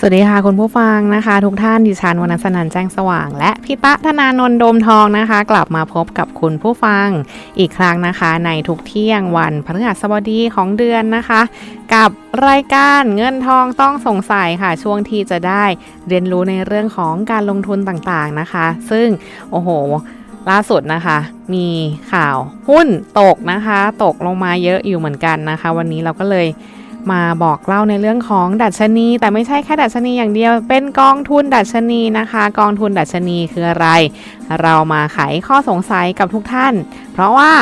สวัสดีค่ะคุณผู้ฟังนะคะ ทุกท่านดิฉันวรรณสนันแจ้งสว่าง และพิตะธนานนท์โดมทองนะคะ กลับมาพบกับคุณผู้ฟังอีกครั้งนะคะ ในทุกเที่ยงวันพฤหัสบดีของเดือนนะคะ กับรายการเงินทองต้องสงสัยค่ะ ช่วงที่จะได้เรียนรู้ในเรื่องของการลงทุนต่างๆนะคะ ซึ่งโอ้โหล่าสุดนะคะ มีข่าวหุ้นตกนะคะ ตกลงมาเยอะอยู่เหมือนกันนะคะ วันนี้เราก็เลย มาบอกเล่าในเรื่องของดัชนี แต่ไม่ใช่แค่ดัชนีอย่างเดียว เป็นกองทุนดัชนีนะคะ กองทุนดัชนีคืออะไร เรามาไขข้อสงสัยกับทุกท่าน เพราะว่า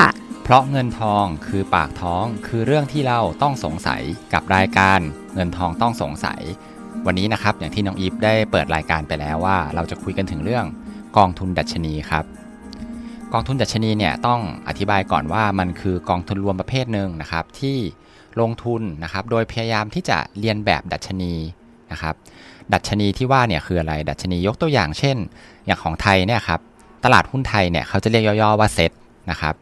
เพราะเงินทองคือปากท้องคือเรื่องที่เราต้องสงสัยกับรายการเงินทองต้องสงสัย วันนี้นะครับอย่างที่น้องอีฟได้เปิดรายการไปแล้วว่า เราจะคุยกันถึงเรื่องกองทุนดัชนีครับกองทุนดัชนีเนี่ยต้องอธิบายก่อนว่ามันคือกองทุนรวมประเภทหนึ่งนะครับที่ ลงทุนนะครับ โดยพยายามที่จะเรียนแบบดัชนีนะครับ ดัชนีที่ว่าเนี่ยคืออะไร ดัชนียกตัวอย่างเช่น อย่างของไทยเนี่ยครับ ตลาดหุ้นไทยเนี่ยเขาจะเรียกย่อๆว่าเซ็ตนะครับ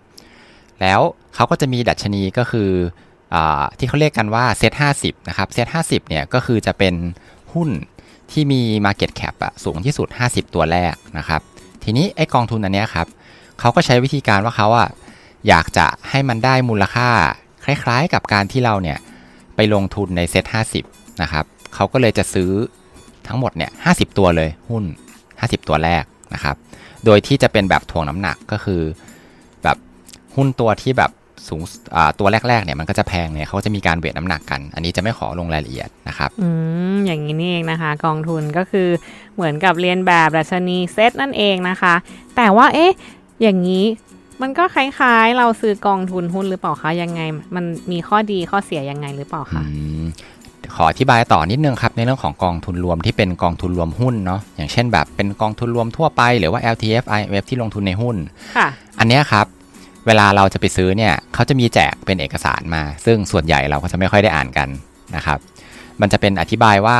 แล้วเขาก็จะมีดัชนีก็คืออที่เขาเรียกกันว่าเซ็ต50นะครับ เซ็ต50เนี่ยก็คือจะเป็นหุ้นที่มี Market Cap อะสูงที่สุด 50 ตัวแรกนะครับ ทีนี้ไอกองทุนอันเนี้ยครับเขาก็ใช้วิธีการว่าเขาอะอยากจะให้มันได้มูลค่า คล้ายๆ กับการที่เราเนี่ยไปลงทุนในเซ็ต50 นะครับเขาก็เลยจะซื้อทั้งหมดเนี่ย50 ตัวเลยหุ้น 50 ตัวแรกนะครับ โดยที่จะเป็นแบบถ่วงน้ำหนักก็คือแบบหุ้นตัวที่แบบสูงตัวแรกๆเนี่ยมันก็จะแพงเนี่ยเขาจะมีการเวทน้ำหนักกัน อันนี้จะไม่ขอลงรายละเอียดนะครับอืมอย่างนี้นี่เองนะคะ กองทุนก็คือเหมือนกับเรียนแบบดัชนีเซตนั่นเองนะคะ แต่ว่าเอ๊ะอย่างนี้ มันก็คล้ายๆ เราซื้อกองทุนหุ้นหรือเปล่าคะยังไง มันมีข้อดีข้อเสียยังไงหรือเปล่าคะอืมขออธิบายต่อนิดนึงครับในเรื่องของกองทุนรวมที่เป็นกองทุนรวมหุ้นเนาะอย่างเช่นแบบเป็นกองทุนรวมทั่วไปหรือว่า LTF IMF ที่ลงทุนในหุ้นค่ะอันเนี้ยครับ เวลาเราจะไปซื้อเนี่ยเขาจะมีแจกเป็นเอกสารมา ซึ่งส่วนใหญ่เราก็จะไม่ค่อยได้อ่านกันนะครับ มันจะเป็นอธิบายว่า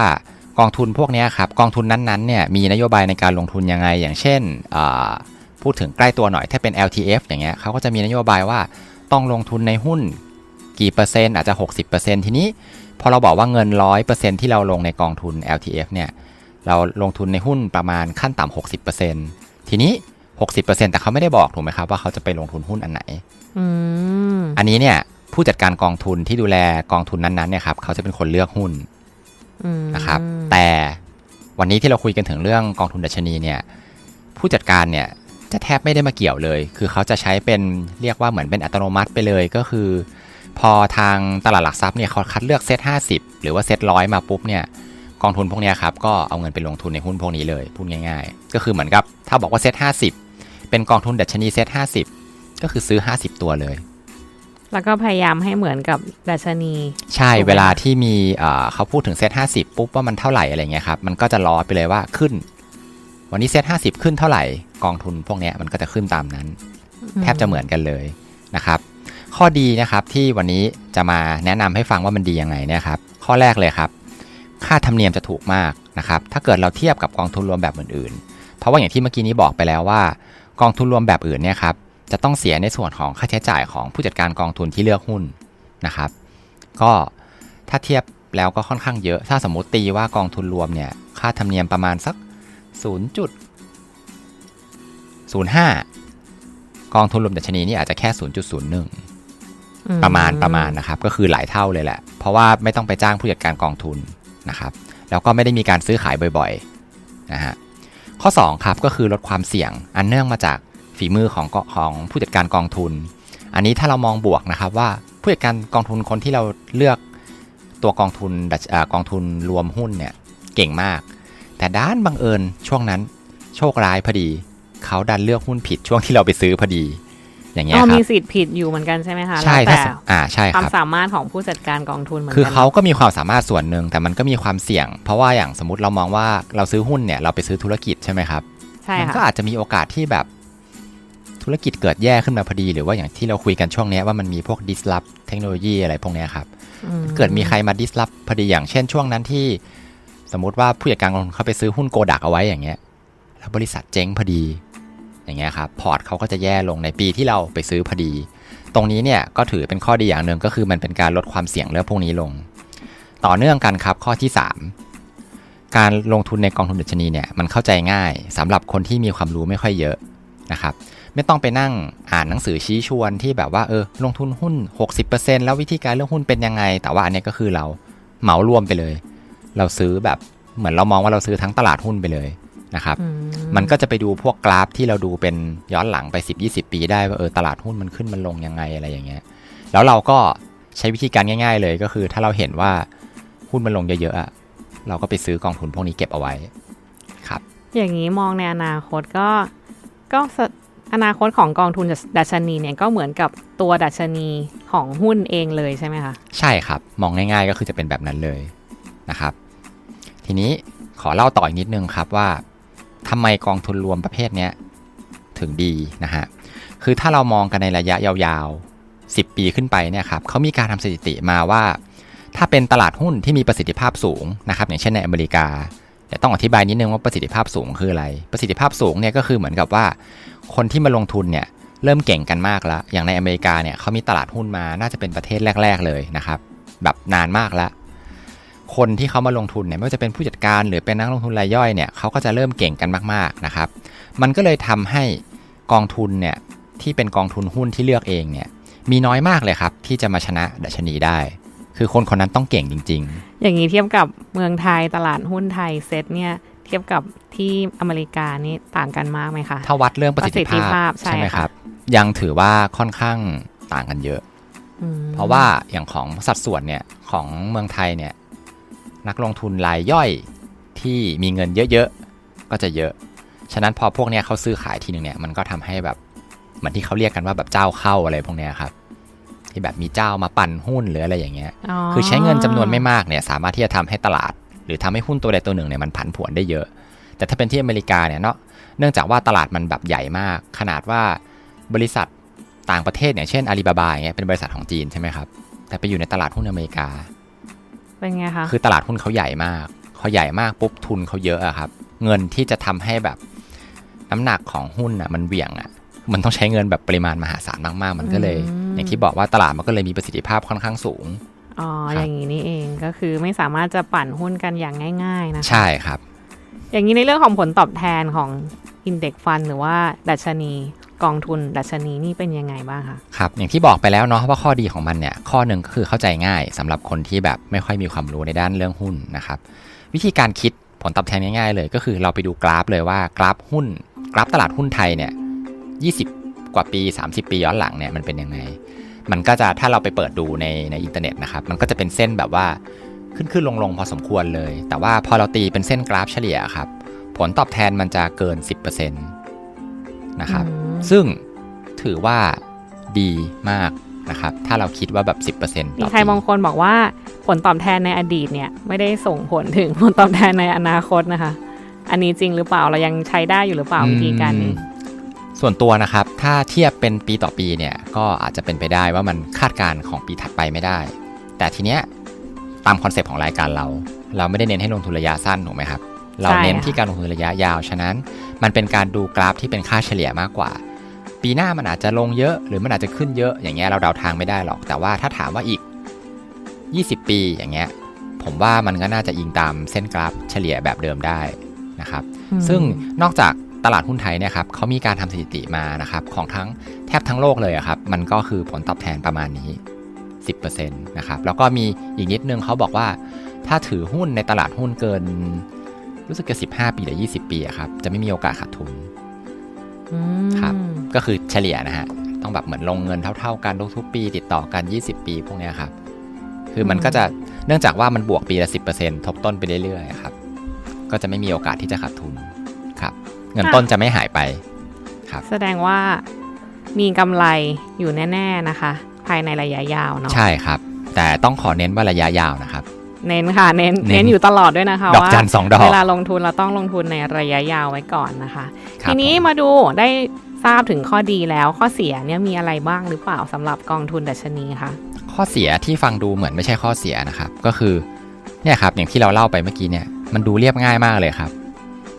กองทุนพวกเนี้ยครับกองทุนนั้นๆเนี่ยมีนโยบายในการลงทุนยังไง อย่างเช่นอ่า พูดถึงใกล้ตัวหน่อย ถ้าเป็น LTF อย่างเงี้ยเขาก็จะมีนโยบายว่าต้องลงทุนในหุ้นกี่เปอร์เซ็นต์อาจจะ 60%ทีนี้พอเราบอกว่าเงิน 100%ที่เราลงในกองทุน LTF เนี่ยเราลงทุนในหุ้นประมาณขั้นต่ำ60%ทีนี้ 60%แต่เขาไม่ได้บอกถูกไหมครับว่าเขาจะไปลงทุนหุ้นอันไหนอืมอันนี้เนี่ยผู้จัดการกองทุนที่ดูแลกองทุนนั้นๆเนี่ยครับเขาจะเป็นคนเลือกหุ้นอืมนะครับแต่วันนี้ที่เราคุยกันถึงเรื่องกองทุนดัชนีเนี่ยผู้จัดการเนี่ย จะแทบไม่ได้มาเกี่ยวเลย คือเขาจะใช้เป็นเรียกว่าเหมือนเป็นอัตโนมัติไปเลยก็คือ พอทางตลาดหลักทรัพย์เนี่ยเขาคัดเลือกเซต50 หรือว่าเซตร้อยมาปุ๊บเนี่ยกองทุนพวกเนี้ยครับก็เอาเงินไปลงทุนในหุ้นพวกนี้เลยพูดง่ายๆ ก็คือเหมือนกับถ้าบอกว่าเซต50เป็นกองทุนดัชนีเซต50ก็คือซื้อ 50 ตัวเลย แล้วก็พยายามให้เหมือนกับดัชนี ใช่ถูกไหมเวลาที่มีเอ่อเขาพูดถึงเซต50ปุ๊บว่ามันเท่าไหร่อะไรเงี้ยครับมันก็จะล้อไปเลยว่าขึ้น วันนี้เซต50ขึ้นเท่าไหร่กองทุนพวกเนี้ยมันก็จะขึ้นตามนั้น แทบจะเหมือนกันเลยนะครับ ข้อดีนะครับที่วันนี้จะมาแนะนำให้ฟังว่ามันดียังไงเนี่ยครับ ข้อแรกเลยครับ ค่าธรรมเนียมจะถูกมากนะครับ ถ้าเกิดเราเทียบกับกองทุนรวมแบบอื่นๆ เพราะว่าอย่างที่เมื่อกี้นี้บอกไปแล้วว่า กองทุนรวมแบบอื่นเนี่ยครับจะต้องเสียในส่วนของค่าใช้จ่ายของผู้จัดการกองทุนที่เลือกหุ้นนะครับ ก็ถ้าเทียบแล้วก็ค่อนข้างเยอะ ถ้าสมมติตีว่ากองทุนรวมเนี่ย ค่าธรรมเนียมประมาณสัก 0.05 กองทุนรวมดัชนีนี่อาจจะแค่ 0.01อืประมาณประมาณนะครับ ก็คือหลายเท่าเลยแหละ เพราะว่าไม่ต้องไปจ้างผู้จัดการกองทุนนะครับ แล้วก็ไม่ได้มีการซื้อขายบ่อยๆนะฮะข้อ 2 ครับก็คือลดความเสี่ยงอันเนื่องมาจากฝีมือของกของผู้จัดการกองทุน อันนี้ถ้าเรามองบวกนะครับว่าผู้จัดการกองทุนคนที่เราเลือกตัวกองทุนดัชอ่ากองทุนรวมหุ้นเนี่ยเก่งมาก แต่ด้านบังเอิญช่วงนั้นโชคร้ายพอดี เขาดันเลือกหุ้นผิดช่วงที่เราไปซื้อพอดี อย่างเงี้ยก็ครัมีบสิทธิ์ผิดอยู่เหมือนกันใช่ไหมคะใช่แล้วถ้าแต่สอ่าใช่ความครับสามารถของผู้จัดการกองทุนเหมือนคือกันเขาก็มีความสามารถส่วนหนึ่งแต่มันก็มีความเสี่ยง เพราะว่าอย่างสมมติเรามองว่าเราซื้อหุ้นเนี่ยเราไปซื้อธุรกิจใช่ไหมครับใช่มัก็ค่ะอาจจะมีโอกาสที่แบบธุรกิจเกิดแย่ขึ้นมาพอดี หรือว่าอย่างที่เราคุยกันช่วงเนี้ยว่ามันมีพวก disrupt เทคโนโลยีอะไรพวกเนี้ยครับอืมเกิดมีใครมา disrupt พอดีอย่างเช่นช่วงนั้นที่ สมมุติว่าผู้จัดการกองทุนเขาไปซื้อหุ้นโกดักเอาไว้อย่างเงี้ย แล้วบริษัทเจ๊งพอดี อย่างเงี้ยครับ พอร์ตเขาก็จะแย่ลงในปีที่เราไปซื้อพอดี ตรงนี้เนี่ยก็ถือเป็นข้อดีอย่างหนึ่งก็คือมันเป็นการลดความเสี่ยงเรื่องพวกนี้ลง ต่อเนื่องกันครับข้อที่การลงทุนในกองทุนดัชนีเนี่ยมันเข้าใจง่ายสำหรับคนที่มีความรู้ไม่ค่อยเยอะนะครับไม่ต้องไปนั่งอ่านหนังสือชี้ชวนที่แบบว่าเออลงทุนหุ้น 60%แล้ววิธีการเลือกหุ้นเป็นยังไง แต่ว่าอันนี้ก็คือเราเหมารวมไปเลย เราซื้อแบบเหมือนเรามองว่าเราซื้อทั้งตลาดหุ้นไปเลยนะครับอืมันก็จะไปดูพวกกราฟที่เราดูเป็นย้อนหลังไป 10-20 ปีได้ว่าเออตลาดหุ้นมันขึ้นมันลงยังไงอะไรอย่างเงี้ย แล้วเราก็ใช้วิธีการง่าย ๆ เลยก็คือถ้าเราเห็นว่าหุ้นมันลงเยอะๆอะเราก็ไปซื้อกองทุนพวกนี้เก็บเอาไว้ครับ อย่างนี้มองในอนาคตก็ก็สอนาคตของกองทุนดัชนีเนี่ยก็เหมือนกับตัวดัชนีของหุ้นเองเลยใช่ไหมคะ ใช่ครับ มองง่ายๆก็คือจะเป็นแบบนั้นเลยนะครับ ทีนี้ขอเล่าต่ออีกนิดนึงครับว่าทำไมกองทุนรวมประเภทเนี้ยถึงดีนะฮะคือถ้าเรามองกันในระยะยาวๆ 10 ปีขึ้นไปเนี่ยครับเขามีการทำสถิติมาว่า ถ้าเป็นตลาดหุ้นที่มีประสิทธิภาพสูงนะครับ อย่างเช่นในอเมริกาแต่ต้องอธิบายนิดนึงว่าประสิทธิภาพสูงคืออะไร ประสิทธิภาพสูงเนี่ยก็คือเหมือนกับว่า คนที่มาลงทุนเนี่ยเริ่มเก่งกันมากแล้ว อย่างในอเมริกาเนี่ยเขามีตลาดหุ้นมาน่าจะเป็นประเทศแรก ๆ เลยนะครับ แบบนานมากแล้ว คนที่เขามาลงทุนเนี่ยไม่ว่าจะเป็นผู้จัดการหรือเป็นนักลงทุนรายย่อยเนี่ยเขาก็จะเริ่มเก่งกันมากๆนะครับ มันก็เลยทำให้กองทุนเนี่ยที่เป็นกองทุนหุ้นที่เลือกเองเนี่ยมีน้อยมากเลยครับ ที่จะมาชนะดัชนีได้ คือคนคนนั้นต้องเก่งจริง ๆ อย่างนี้เทียบกับเมืองไทยตลาดหุ้นไทยเซ็ตเนี่ยเทียบกับที่อเมริกานี่ต่างกันมากไหมคะถ้าวัดเรื่องประสิทธิประสิทธิภาภาพพใช่ใช่ไหมค่ะครับ ยังถือว่าค่อนข้างต่างกันเยอะอืมเพราะว่าอย่างของสัดส่วนเนี่ยของเมืองไทยเนี่ย นักลงทุนรายย่อยที่มีเงินเยอะๆ ก็จะเยอะ ฉะนั้นพอพวกเนี้ยเขาซื้อขายทีหนึ่งเนี่ยมันก็ทำให้แบบเหมือนที่เขาเรียกกันว่าแบบเจ้าเข้าอะไรพวกเนี้ยครับ ที่แบบมีเจ้ามาปั่นหุ้นหรืออะไรอย่างเงี้ย คือใช้เงินจำนวนไม่มากเนี่ยสามารถที่จะทำให้ตลาด หรือทำให้หุ้นตัวใดตัวหนึ่งเนี่ยมันผันผวนได้เยอะ แต่ถ้าเป็นที่อเมริกาเนี่ยเนาะ เนื่องจากว่าตลาดมันแบบใหญ่มาก ขนาดว่าบริษัทต่างประเทศอย่างเช่นอาลีบาบาอย่างเงี้ยเป็นบริษัทของจีนใช่ไหมครับ แต่ไปอยู่ในตลาดหุ้นอเมริกา เป็นไงคะ คือตลาดหุ้นเขาใหญ่มากเขาใหญ่มากปุ๊บทุนเขาเยอะอะครับ เงินที่จะทำให้แบบน้ำหนักของหุ้นอะมันเหวี่ยงอะมันต้องใช้เงินแบบปริมาณมหาศาลมากๆ มันก็เลย อย่างที่บอกว่าตลาดมันก็เลยมีประสิทธิภาพค่อนข้างสูง อ๋อครับอย่างนี้นี่เองก็คือไม่สามารถจะปั่นหุ้นกันอย่างง่ายๆนะคะใช่ครับ อย่างนี้ในเรื่องของผลตอบแทนของอินเด็กฟันหรือว่าดัชนี กองทุนดัชนีนี่เป็นยังไงบ้างคะครับอย่างที่บอกไปแล้วเนาะว่าข้อดีของมันเนี่ยข้อหนึ่งก็คือเข้าใจง่ายสำหรับคนที่แบบไม่ค่อยมีความรู้ในด้านเรื่องหุ้นนะครับวิธีการคิดผลตอบแทนง่ายๆเลย ก็คือเราไปดูกราฟเลยว่ากราฟหุ้น กราฟตลาดหุ้นไทยเนี่ย20 กว่าปี 30 ปีย้อนหลังเนี่ยมันเป็นยังไง มันก็จะถ้าเราไปเปิดดูในในอินเทอร์เน็ตนะครับมันก็จะเป็นเส้นแบบว่าขึ้นขึ้นลงลงพอสมควรเลย แต่ว่าพอเราตีเป็นเส้นกราฟเฉลี่ยครับผลตอบแทนมันจะเกิน 10%นะครับ ซึ่งถือว่าดีมากนะครับ ถ้าเราคิดว่าแบบ 10%ต่มีอใครปีบางคนบอกว่าผลตอบแทนในอดีตเนี่ย ไม่ได้ส่งผลถึงผลตอบแทนในอนาคตนะคะ อันนี้จริงหรือเปล่าเรายังใช้ได้อยู่หรือเปล่าวิธีการนี้อืมส่วนตัวนะครับ ถ้าเทียบเป็นปีต่อปีเนี่ย ก็อาจจะเป็นไปได้ว่ามันคาดการณ์ของปีถัดไปไม่ได้ แต่ทีเนี้ยตามคอนเซปต์ของรายการเรา เราไม่ได้เน้นให้ลงทุนระยะสั้นถูกไหมครับ เราเน้นใช่ค่ะที่การลงทุนระยะยาว ฉะนั้น มันเป็นการดูกราฟที่เป็นค่าเฉลี่ยมากกว่า ปีหน้ามันอาจจะลงเยอะหรือมันอาจจะขึ้นเยอะอย่างเงี้ยเราเดาทางไม่ได้หรอก แต่ว่าถ้าถามว่าอีก 20 ปีอย่างเงี้ยผมว่ามันก็น่าจะอิงตามเส้นกราฟเฉลี่ยแบบเดิมได้นะครับอืมซึ่งนอกจากตลาดหุ้นไทยเนี่ยครับเขามีการทำสถิติมานะครับของทั้งแทบทั้งโลกเลยอะครับ มันก็คือผลตอบแทนประมาณนี้ 10%นะครับ แล้วก็มีอีกนิดนึงเขาบอกว่า ถ้าถือหุ้นในตลาดหุ้นเกิน รู้สึกจะ15 ปีหรือ 20 ปีอะครับ จะไม่มีโอกาสขาดทุนอืม ครับก็คือเฉลี่ยนะฮะต้องแบบเหมือนลงเงินเท่า ๆ กันทุกๆปี ติดต่อกัน 20 ปีพวกเนี้ยครับคือมันก็จะเนื่องจากว่ามันบวกปีละ 10%ทบต้นไปเรื่อยๆครับก็จะไม่มีโอกาสที่จะขาดทุนครับ เงินต้นจะไม่หายไปครับ แสดงว่ามีกำไรอยู่แน่ ๆนะคะ ภายในระยะยาวเนาะใช่ครับ แต่ต้องขอเน้นว่าระยะยาวนะครับ เน้นค่ะเน้นเน้นเน้นอยู่ตลอดด้วยนะคะดอกว่าจันสองดอก เวลาลงทุนเราต้องลงทุนในระยะยาวไว้ก่อนนะคะ ครับ ทีนี้ผมมาดูได้ทราบถึงข้อดีแล้วข้อเสียเนี่ยมีอะไรบ้างหรือเปล่าสำหรับกองทุนดัชนีคะข้อเสียที่ฟังดูเหมือนไม่ใช่ข้อเสียนะครับ ก็คือเนี่ยครับอย่างที่เราเล่าไปเมื่อกี้เนี่ยมันดูเรียบง่ายมากเลยครับ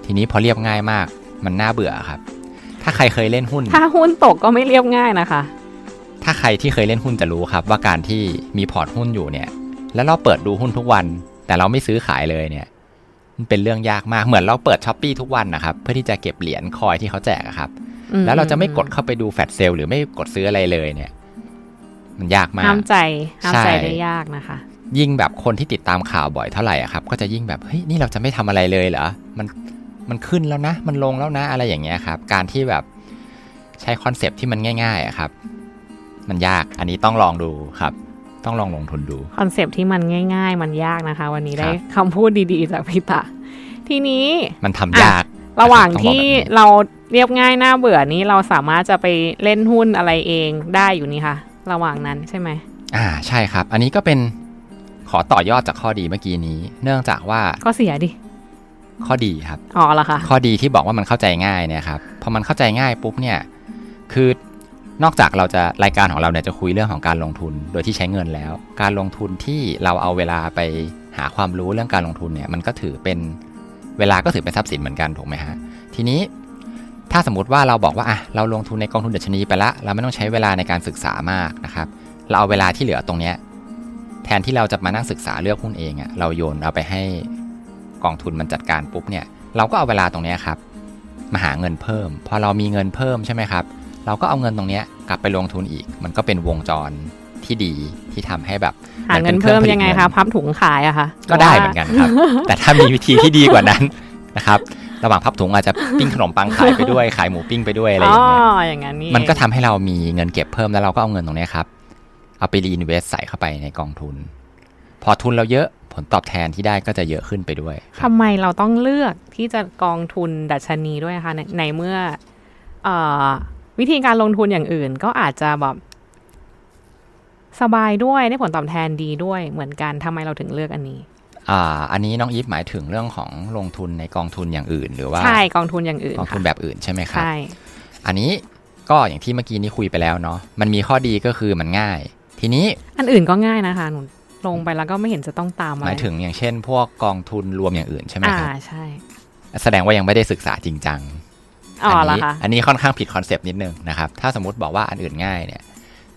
ทีนี้พอเรียบง่ายมากมันน่าเบื่อครับ ถ้าใครเคยเล่นหุ้น ถ้าหุ้นตกก็ไม่เรียบง่ายนะคะ ถ้าใครที่เคยเล่นหุ้นจะรู้ครับ ว่าการที่มีพอร์ตหุ้นอยู่เนี่ย แล้วเราเปิดดูหุ้นทุกวัน แต่เราไม่ซื้อขายเลยเนี่ย มันเป็นเรื่องยากมาก เหมือนเราเปิดช้อปปีทุกวันนะครับ เพื่อที่จะเก็บเหรียญคอยที่เขาแจกอะครับอืแล้วเราจะไม่กดเข้าไปดูแฟลชเซลหรือไม่กดซื้ออะไรเลยเนี่ย มันยากมาก ห้ามใจห้ามใจใช่ได้ยากนะคะ ยิ่งแบบคนที่ติดตามข่าวบ่อยเท่าไหร่อะครับ ก็จะยิ่งแบบเฮ้ยนี่เราจะไม่ทำอะไรเลยเหรอ มันมันขึ้นแล้วนะ มันลงแล้วนะ อะไรอย่างเงี้ยครับ การที่แบบใช้คอนเซปต์ที่มันง่ายๆอะครับ มันยาก อันนี้ต้องลองดูครับ ต้องลองลงทุนดู คอนเซปต์ที่มันง่าย ๆ มันยากนะคะ วันนี้ได้ครับคำพูดดีๆ จากพี่ตะ ทีนี้มันทำยาก ระหว่างต้องบอกที่แบบนี้เราเรียบง่ายน่าเบื่อนี้เราสามารถจะไปเล่นหุ้นอะไรเองได้อยู่นี่ค่ะระหว่างนั้นใช่ไหมอ่าใช่ครับ อันนี้ก็เป็นขอต่อยอดจากข้อดีเมื่อกี้นี้ เนื่องจากว่าก็เสียดิข้อดีครับอ๋อเหรอคะข้อดีที่บอกว่ามันเข้าใจง่ายเนี่ยครับพอมันเข้าใจง่ายปุ๊บเนี่ย คือ นอกจากเราจะรายการของเราเนี่ยจะคุยเรื่องของการลงทุนโดยที่ใช้เงินแล้ว การลงทุนที่เราเอาเวลาไปหาความรู้เรื่องการลงทุนเนี่ยมันก็ถือเป็นเวลาก็ถือเป็นทรัพย์สินเหมือนกันถูกไหมฮะทีนี้ถ้าสมมติว่าเราบอกว่าอะเราลงทุนในกองทุนเดัชนีไปละเราไม่ต้องใช้เวลาในการศึกษามากนะครับเราเอาเวลาที่เหลือตรงเนี้ยแทนที่เราจะมานั่งศึกษาเลือกหุ้นเองอะ่ะเราโยนเอาไปให้กองทุนมันจัดการปุ๊บเนี่ยเราก็เอาเวลาตรงเนี้ยครับมาหาเงินเพิ่ม พอเรามีเงินเพิ่มใช่ไหมครับ เราก็เอาเงินตรงเนี้ยกลับไปลงทุนอีก มันก็เป็นวงจรที่ดีที่ทำให้แบบหาเงินเพิ่มยังไงคะพับถุงขายอะคะก็ได้เหมือนกันครับ แต่ถ้ามีวิธีที่ดีกว่านั้นนะครับระหว่างพับถุงอาจจะปิ้งขนมปังขายไปด้วยขายหมูปิ้งไปด้วยอะไรออ๋อย่างเงี้ยอย่างนั้นนี่มันก็เองทำให้เรามีเงินเก็บเพิ่มแล้วเราก็เอาเงินตรงเนี้ยครับเอาไปรีอินเวสใส่เข้าไปในกองทุน พอทุนเราเยอะผลตอบแทนที่ได้ก็จะเยอะขึ้นไปด้วยครับทำไมเราต้องเลือกที่จะกองทุนดัชนีด้วยคะในในเมื่อเออ วิธีการลงทุนอย่างอื่นก็อาจจะแบบสบายด้วยได้ผลตอบแทนดีด้วยเหมือนกันทำไมเราถึงเลือกอันนี้อ่าอันนี้น้องอีฟหมายถึงเรื่องของลงทุนในกองทุนอย่างอื่น หรือว่าใช่กองทุนอย่างอื่นกองทุนค่ะแบบอื่นใช่ไหมครับใช่อันนี้ก็อย่างที่เมื่อกี้นี้คุยไปแล้วเนาะมันมีข้อดีก็คือมันง่าย ทีนี้อันอื่นก็ง่ายนะคะหนูลงไปแล้วก็ไม่เห็นจะต้องตามอะไรหมายถึงอย่างเช่น พวกกองทุนรวมอย่างอื่นใช่ไหมอ่าครับใช่ แสดงว่ายังไม่ได้ศึกษาจริงจัง อ๋อเหรอนี้คะอันนี้ค่อนข้างผิดคอนเซปต์นิดนึงนะครับ ถ้าสมมติบอกว่าอันอื่นง่ายเนี่ย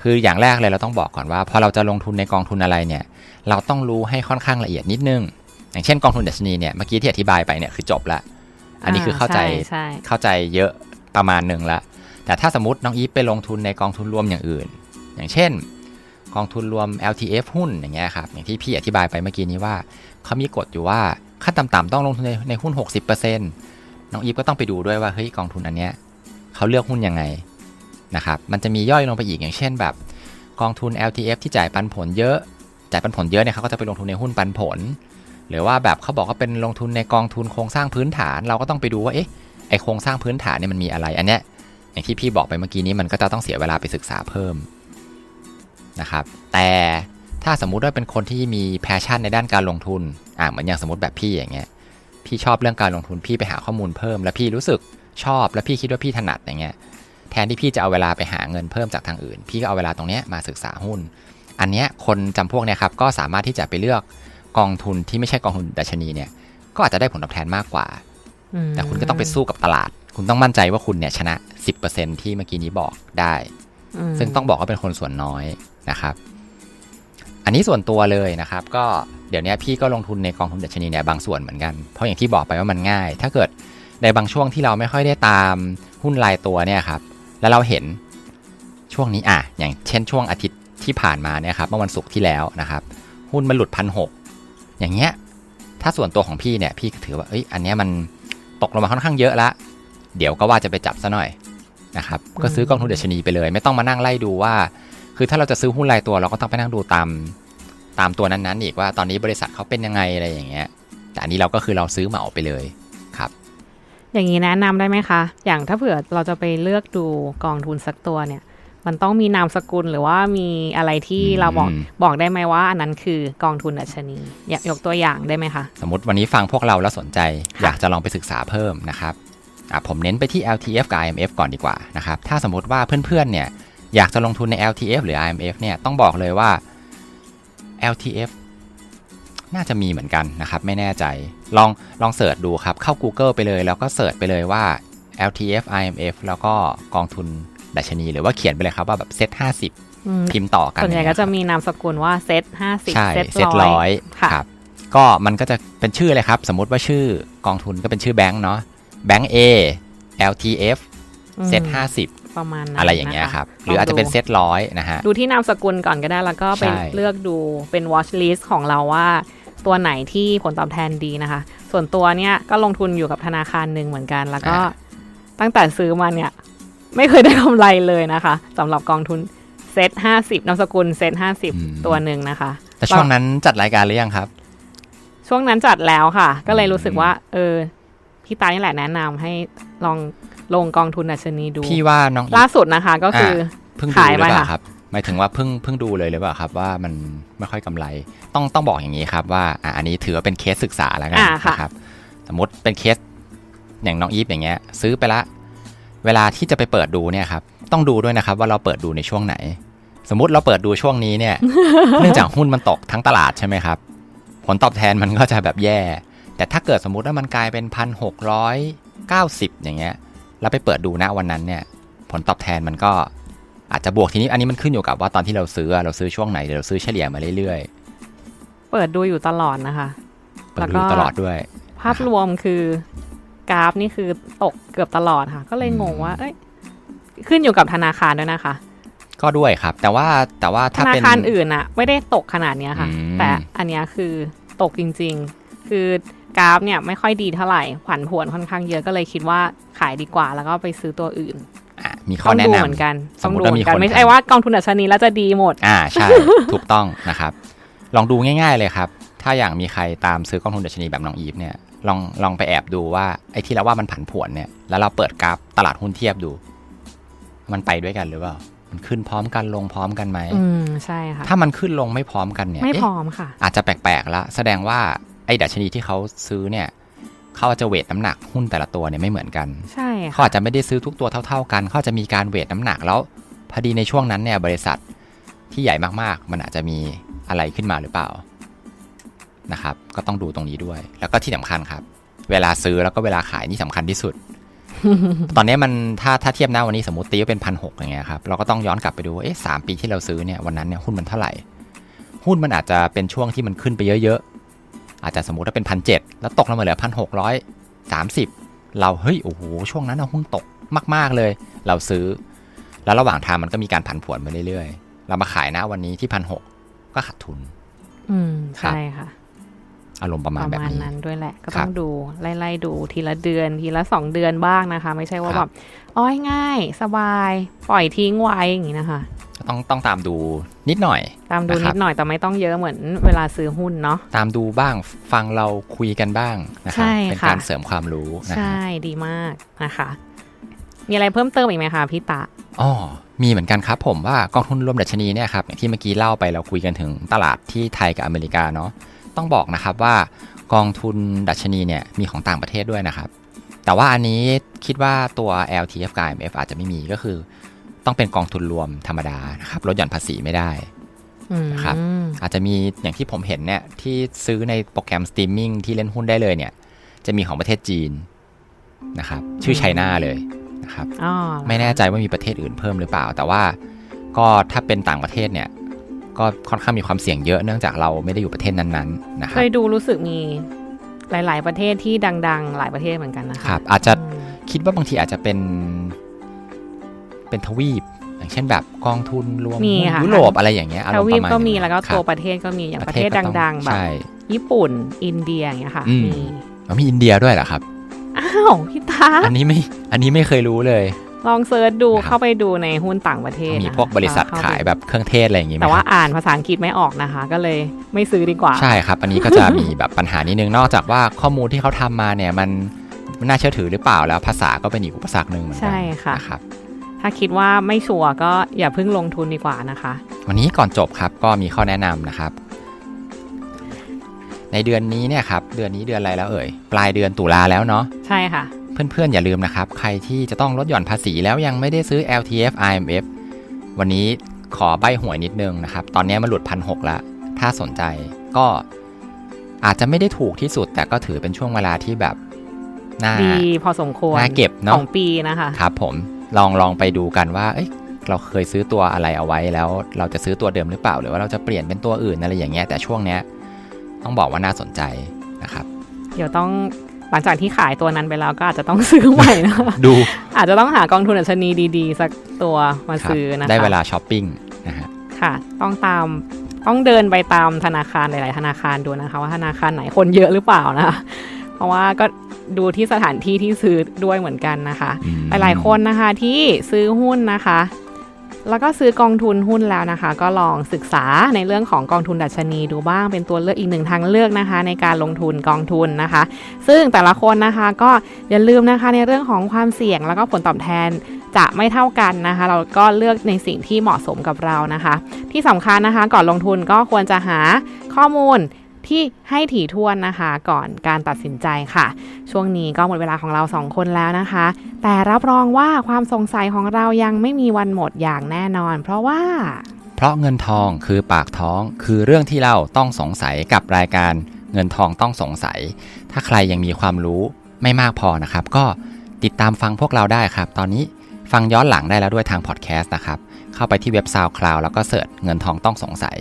คืออย่างแรกเลยเราต้องบอกก่อนว่าพอเราจะลงทุนในกองทุนอะไรเนี่ย เราต้องรู้ให้ค่อนข้างละเอียดนิดนึง อย่างเช่นกองทุนดัชนีเนี่ย เมื่อกี้ที่อธิบายไปเนี่ยคือจบละ อันนี้คือเข้าใจใช่เข้าใจเยอะประมาณหนึ่งละ แต่ถ้าสมมติน้องอีฟไปลงทุนในกองทุนรวมอย่างอื่น อย่างเช่น กองทุนรวม LTF หุ้นอย่างเงี้ยครับ อย่างที่พี่อธิบายไปเมื่อกี้นี้ว่าเขามีกฎอยู่ว่าขั้นต่ำๆต้องลงทุนในในหุ้น 60% น้องอีฟก็ต้องไปดูด้วยว่าเฮ้ยกองทุนอันเนี้ยเขาเลือกหุ้นยังไงนะครับมันจะมีย่อยลงไปอีกอย่างเช่นแบบ กองทุน LTF ที่จ่ายปันผลเยอะ จ่ายปันผลเยอะเนี่ยเขาก็จะไปลงทุนในหุ้นปันผล หรือว่าแบบเขาบอกว่าเป็นลงทุนในกองทุนโครงสร้างพื้นฐาน เราก็ต้องไปดูว่าเอ๊ะไอโครงสร้างพื้นฐานเนี่ยมันมีอะไรอันเนี้ยอย่างที่พี่บอกไปเมื่อกี้นี้มันก็จะต้องเสียเวลาไปศึกษาเพิ่มนะครับแต่ถ้าสมมุติว่าเป็นคนที่มีแพชชั่นในด้านการลงทุนอ่าเหมือนอย่างสมมติแบบพี่อย่างเงี้ย พี่ชอบเรื่องการลงทุนพี่ไปหาข้อมูลเพิ่ม แล้วพี่รู้สึกชอบแล้วพี่คิดว่าพี่ถนัดอย่างเงี้ยแทนที่พี่จะเอาเวลาไปหาเงินเพิ่มจากทางอื่น พี่ก็เอาเวลาตรงเนี้ยมาศึกษาหุ้น อันเนี้ยคนจำพวกเนี้ยครับก็สามารถที่จะไปเลือกกองทุนที่ไม่ใช่กองทุนดัชนีเนี่ยก็อาจจะได้ผลตอบแทนมากกว่าอืมแต่คุณก็ต้องไปสู้กับตลาด คุณต้องมั่นใจว่าคุณเนี่ยชนะ 10%ที่เมื่อกี้นี้บอกได้มซึ่งต้องบอกว่าเป็นคนส่วนน้อยนะครับ อันนี้ส่วนตัวเลยนะครับก็ เดี๋ยวนี้พี่ก็ลงทุนในกองทุนดัชนีเนี่ยบางส่วนเหมือนกัน เพราะอย่างที่บอกไปว่ามันง่าย ถ้าเกิดในบางช่วงที่เราไม่ค่อยได้ตามหุ้นรายตัวเนี่ยครับ แล้วเราเห็นช่วงนี้อะ อย่างเช่นช่วงอาทิตย์ที่ผ่านมาเนี่ยครับ เมื่อวันศุกร์ที่แล้วนะครับ หุ้นมันหลุดพันหกอย่างเงี้ย ถ้าส่วนตัวของพี่เนี่ย พี่ก็ถือว่า เอ้ย อันเนี้ยมันตกลงมาค่อนข้างเยอะละ เดี๋ยวก็ว่าจะไปจับซะหน่อยนะครับ ก็ซื้อกองทุนดัชนีไปเลย ไม่ต้องมานั่งไล่ดูว่า คือถ้าเราจะซื้อหุ้นรายตัวเราก็ต้องไปนั่งดูตาม ตามตัวนั้นๆอีกว่าตอนนี้บริษัทเขาเป็นยังไงอะไรอย่างเงี้ย แต่อันนี้เราก็คือเราซื้อเหมาไปเลยครับ อย่างนี้แนะนำได้ไหมคะ อย่างถ้าเผื่อเราจะไปเลือกดูกองทุนสักตัวเนี่ย มันต้องมีนามสกุลหรือว่ามีอะไรที่อืมเราบอกบอกได้ไหมว่าอันนั้นคือกองทุนดัชนีอยากยกตัวอย่างได้ไหมคะ สมมติวันนี้ฟังพวกเราแล้วสนใจ อยากจะลองไปศึกษาเพิ่มนะครับอะผมเน้นไปที่ LTF กับ IMF ก่อนดีกว่านะครับ ถ้าสมมติว่าเพื่อนๆ เนี่ยอยากจะลงทุนใน LTF หรือ IMF เนี่ยต้องบอกเลยว่า LTF น่าจะมีเหมือนกันนะครับ ไม่แน่ใจ ลองลองเสิร์ชดูครับ เข้า Google ไปเลย แล้วก็เสิร์ชไปเลยว่า LTF IMF แล้วก็กองทุนดัชนี หรือว่าเขียนไปเลยครับว่าแบบเซ็ต50อืมพิมพ์ต่อกันส่วนใหญ่อย่างก็เงี้ยครับจะมีนามสกุลว่าเซตห้าสิบใช่เซตเซตร้ร้ออยยค่ะครับ ก็มันก็จะเป็นชื่อเลยครับ สมมุติว่าชื่อกองทุนก็เป็นชื่อแบงค์เนาะแบงค์ A LTF อืมเซตห้าสิบ ประมาณนั้นอะไรอย่างเงี้ยนะะครับ หรืออาจจะเป็นลงดูเซตร้อยนะฮะ ดูที่นามสกุลก่อนก็ได้แล้วก็ไปใช่เลือกดูเป็น watch list ของเราว่าตัวไหนที่ผลตอบแทนดีนะคะ ส่วนตัวเนี่ยก็ลงทุนอยู่กับธนาคารหนึ่งเหมือนกัน แล้วก็ตั้งแต่ซื้อมาเนี่ย ไม่เคยได้กำไรเลยนะคะสำหรับกองทุนเซตห้าสิบนามสกุลเซตห้าสิบอืมตัวหนึ่งนะคะ แต่ช่วงนั้นจัดรายการหรือยังครับ ช่วงนั้นจัดแล้วค่ะ ก็เลยรู้สึกอืมว่า เออ พี่ตานี่แหละแนะนำให้ลองลงกองทุนดัชนีดู พี่ว่าน้องอีล่าฟสุดนะคะ ก็คืออเพิ่งดูขายหรือไปเปล่าค่ะครับ หมายถึงว่าเพิ่งเพิ่งดูเลยหรือเปล่าครับ ว่ามันไม่ค่อยกำไร ต้องต้องบอกอย่างนี้ครับว่าอะอันนี้ถือว่าเป็นเคสศึกษาแล้วกันอ่าค่ะนะครับ สมมติเป็นเคสอย่างน้องอีฟอย่างเงี้ย ซื้อไปละ เวลาที่จะไปเปิดดูเนี่ยครับต้องดูด้วยนะครับว่าเราเปิดดูในช่วงไหน สมมุติเราเปิดดูช่วงนี้เนี่ย เนื่องจากหุ้นมันตกทั้งตลาดใช่ไหมครับ ผลตอบแทนมันก็จะแบบแย่ แต่ถ้าเกิดสมมุติว่ามันกลายเป็นพันหกร้อยเก้าสิบอย่างเงี้ยแล้วไปเปิดดูณวันนั้นเนี่ยผลตอบแทนมันก็อาจจะบวกทีนี้อันนี้มันขึ้นอยู่กับว่าตอนที่เราซื้อเราซื้อช่วงไหนเดี๋ยวเราซื้อเฉลี่ยมาเรื่อยเปิดดูอยู่ตลอดนะคะๆเปิดแล้วดูก็ตลอดด้วย ภาพรวมคือกราฟนี่คือตกเกือบตลอดค่ะ ก็เลยงงว่า เอ้ย ขึ้นอยู่กับธนาคารด้วยนะคะ ก็ด้วยครับ แต่ว่าแต่ว่าธถ้านาเป็นคารอื่นอะไม่ได้ตกขนาดเนี้ยค่ะอืมแต่อันเนี้ยคือตกจริง ๆ คือ กราฟเนี่ยไม่ค่อยดีเท่าไหร่ผันผวนค่อนข้างเยอะก็เลยคิดว่าขายดีกว่าแล้วก็ไปซื้อตัวอื่นอะมีข้ต้อองแนะดูนำเหมือนกันสต้มองมุติดูว่าเหมีมือนกันคนไม่ทำใช่ว่ากองทุนดัชนีแล้วจะดีหมด อ่าใช่ถูกต้องนะครับ ลองดูง่าย ๆเลยครับ ถ้าอย่างมีใครตามซื้อกองทุนดัชนีแบบน้องอีฟเนี่ยลองลองไปแอบดูว่าไอ้ที่เราว่ามันผันผวนเนี่ยแล้วเราเปิดกราฟตลาดหุ้นเทียบดู มันไปด้วยกันหรือเปล่ามันขึ้นพร้อมกันลงพร้อมกันไหมอืมใช่ค่ะถ้ามันขึ้นลงไม่พร้อมกันเนี่ยไม่เอ๊ะพร้อมค่ะ อาจจะแปลกๆแล้วแสดงว่า ไอ้ดัชนีที่เขาซื้อเนี่ยเขาอาจจะเวทน้ำหนักหุ้นแต่ละตัวเนี่ยไม่เหมือนกันใช่เขาค่ะอาจจะไม่ได้ซื้อทุกตัวเท่า ๆ กันเขาอาจจะมีการเวทน้ำหนักแล้วพอดีในช่วงนั้นเนี่ยบริษัทที่ใหญ่มากๆ มันอาจจะมีอะไรขึ้นมาหรือเปล่านะครับ ก็ต้องดูตรงนี้ด้วย แล้วก็ที่สำคัญครับ เวลาซื้อแล้วก็เวลาขายนี่สำคัญที่สุด ตอนนี้มันถ้าถ้าเทียบหน้าวันนี้สมมติตีว่าเป็นพันหกอย่างเงี้ยครับเราก็ต้องย้อนกลับไปดูว่าเอ๊ะสามปีที่เราซื้อเนี่ยวันนั้นเนี่ยหุ้นมันเท่าไหร่ หุ้นมันอาจจะเป็นช่วงที่มันขึ้นไปเยอะๆ อาจจะสมมติว่าเป็นพันเจ็ดแล้วตกลงมาเหลือพันหกร้อยสามสิบเราเฮ้ยโอ้โหช่วงนั้นนะหุ้นตกมาก ๆเลย เราซื้อ แล้วระหว่างทางมันก็มีการผันผวนมาเรื่อยๆ เรามาขายนะวันนี้ที่พันหกก็ขาดทุน อืมครับใช่ค่ะอารมณ์ประปมาณระแบบมาณนี้นั้นด้วยแหละ ก็ครัต้บองดูไล่ๆดูทีละเดือนทีละสองเดือนบ้างนะคะ ไม่ใช่ว่าคแบรับบอ้อยง่าย สบาย ปล่อยทิ้งไว้อย่างนี้นะคะก็ ต้องต้องตามดูนิดหน่อย ตามดูนะครันิบดหน่อยแต่ไม่ต้องเยอะเหมือนเวลาซื้อหุ้นเนาะตามดูบ้างฟังเราคุยกันบ้างนะครัใช่เป็นค่ะการเสริมความรู้นะฮะใช่ดีมากนะคะ มีอะไรเพิ่มเติมอีกไหมคะพี่ตะอ๋อมีเหมือนกันครับผมว่ากองทุนรวมดัชนีเนี่ยครับอย่างที่เมื่อกี้เล่าไปเราคุยกันถึงตลาดที่ไทยกับอเมริกาเนาะต้องบอกนะครับว่ากองทุนดัชนีเนี่ยมีของต่างประเทศด้วยนะครับ แต่ว่าอันนี้คิดว่าตัว LTF กับ IMF อาจจะไม่มีก็คือ ต้องเป็นกองทุนรวมธรรมดานะครับลดหย่อนภาษีไม่ได้อืมครับอาจจะมีอย่างที่ผมเห็นเนี่ยที่ซื้อในโปรแกรมสตรีมมิ่งที่เล่นหุ้นได้เลยเนี่ย จะมีของประเทศจีนนะครับ ชื่อไชน่าเลยนะครับอ๋อไม่แน่ใจว่ามีประเทศอื่นเพิ่มหรือเปล่า แต่ว่าก็ถ้าเป็นต่างประเทศเนี่ย ก็ค่อนข้างมีความเสี่ยงเยอะเนื่องจากเราไม่ได้อยู่ประเทศนั้นๆนะคเครับยดูรู้สึกมีหลาย ๆ ประเทศที่ดัง ๆ หลายประเทศเหมือนกันนะคะครับอาจจะอืมคิดว่าบางทีอาจจะเป็น เป็นทวีป อย่างเช่นแบบกองทุนรวมมีหุ้นค่ะ ยุโรปอะไรอย่างเงี้ยอาทรมณ์วีปประมาณก็มีนี้แล้วก็ครับตัวประเทศก็มีอย่างประเทศก็ต้องดังๆแบบ ใช่ ญี่ปุ่น อินเดียอย่างเงี้ยค่ะอืม มีแล้วมีอินเดียด้วยเหรอครับ อ้าวพี่ตาอันนี้ไม่อันนี้ไม่เคยรู้เลย ลองเซิร์ชดูนะครับ เข้าไปดูในหุ้นต่างประเทศมีนะคะพวกบริษัทเข้ไปขายแบบเครื่องเทศอะไรอย่างงี้ไหมแต่ว่าครับอ่านภาษาอังกฤษไม่ออกนะคะ ก็เลยไม่ซื้อดีกว่า ใช่ครับ อันนี้ก็จะ มีแบบปัญหานิดนึงนอกจากว่าข้อมูลที่เขาทำมาเนี่ยมันมันน่าเชื่อถือหรือเปล่าแล้วภาษาก็เป็นอีกอุปสรรคหนึ่งเหมือนกัใช่ค่ะ นะครับ ถ้าคิดว่าไม่ชัวร์ก็อย่าเพิ่งลงทุนดีกว่านะคะ วันนี้ก่อนจบครับก็มีข้อแนะนำนะครับ ในเดือนนี้เนี่ยครับเดือนนี้เดือนอะไรแล้วเอ่ย ปลายเดือนตุลาแล้วเนาะใช่ค่ะ เพื่อนๆอย่าลืมนะครับ ใครที่จะต้องลดหย่อนภาษีแล้วยังไม่ได้ซื้อ LTF IMF วันนี้ขอใบหวยนิดนึงนะครับ ตอนนี้มันหลุดพันหกแล้วถ้าสนใจก็อาจจะไม่ได้ถูกที่สุด แต่ก็ถือเป็นช่วงเวลาที่แบบน่าดีพอสมควรน่าเก็บขเนาะองปีนะคะ ครับผม ลองลองไปดูกันว่าเอ้ยเราเคยซื้อตัวอะไรเอาไว้แล้ว เราจะซื้อตัวเดิมหรือเปล่า หรือว่าเราจะเปลี่ยนเป็นตัวอื่นอะไรอย่างเงี้ยแต่ช่วงเนี้ยต้องบอกว่าน่าสนใจนะครับ เดี๋ยวต้องหลังจากที่ขายตัวนั้นไปแล้วก็อาจจะต้องซื้อใหม่นะคะดู อาจจะต้องหากองทุนอัชนีดีๆ สักตัวมาครับซื้อนะคะได้เวลาช้อปปิ้งนะฮะค่ะ ต้องตามต้องเดินไปตามธนาคารหลาย ๆ ธนาคารดูนะคะ ว่าธนาคารไหนคนเยอะหรือเปล่านะคะเพราะว่าก็ ดูที่สถานที่ที่ซื้อด้วยเหมือนกันนะคะอืมหลายๆคนนะคะที่ซื้อหุ้นนะคะ แล้วก็ซื้อกองทุนหุ้นแล้วนะคะ ก็ลองศึกษาในเรื่องของกองทุนดัชนีดูบ้างเป็นตัวเลือกอีกหนึ่งทางเลือกนะคะ ในการลงทุนกองทุนนะคะ ซึ่งแต่ละคนนะคะก็อย่าลืมนะคะในเรื่องของความเสี่ยงแล้วก็ผลตอบแทนจะไม่เท่ากันนะคะ เราก็เลือกในสิ่งที่เหมาะสมกับเรานะคะ ที่สำคัญนะคะ ก่อนลงทุนก็ควรจะหาข้อมูล ที่ให้ถี่ถ้วนนะคะ ก่อนการตัดสินใจค่ะ ช่วงนี้ก็หมดเวลาของเราสองคนแล้วนะคะ แต่รับรองว่าความสงสัยของเรายังไม่มีวันหมดอย่างแน่นอน เพราะว่า เพราะเงินทองคือปากท้องคือเรื่องที่เราต้องสงสัยกับรายการเงินทองต้องสงสัย ถ้าใครยังมีความรู้ไม่มากพอนะครับ ก็ติดตามฟังพวกเราได้ครับ ตอนนี้ฟังย้อนหลังได้แล้วด้วยทางพอดแคสต์นะครับ เข้าไปที่เว็บ SoundCloud แล้วก็เสิร์ชเงินทองต้องสงสัย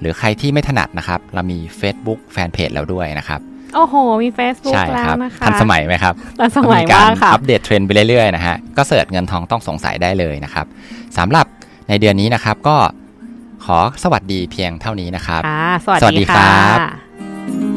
หรือใครที่ไม่ถนัดนะครับ เรามี Facebook แฟนเพจแล้วด้วยนะครับ โอ้โห มี Facebook ใช่แล้ควรับนะคะทันสมัยไหมครับทันสมัยกามารกค่ะอัปเดตเทรนด์ไปเรื่อยๆนะฮะก็เสิร์ชเงินทองต้องสงสัยได้เลยนะครับสำหรับในเดือนนี้นะครับก็ขอสวัสดีเพียงเท่านี้นะครับค่ะสวัสสวัสดีดีครัค่ะบ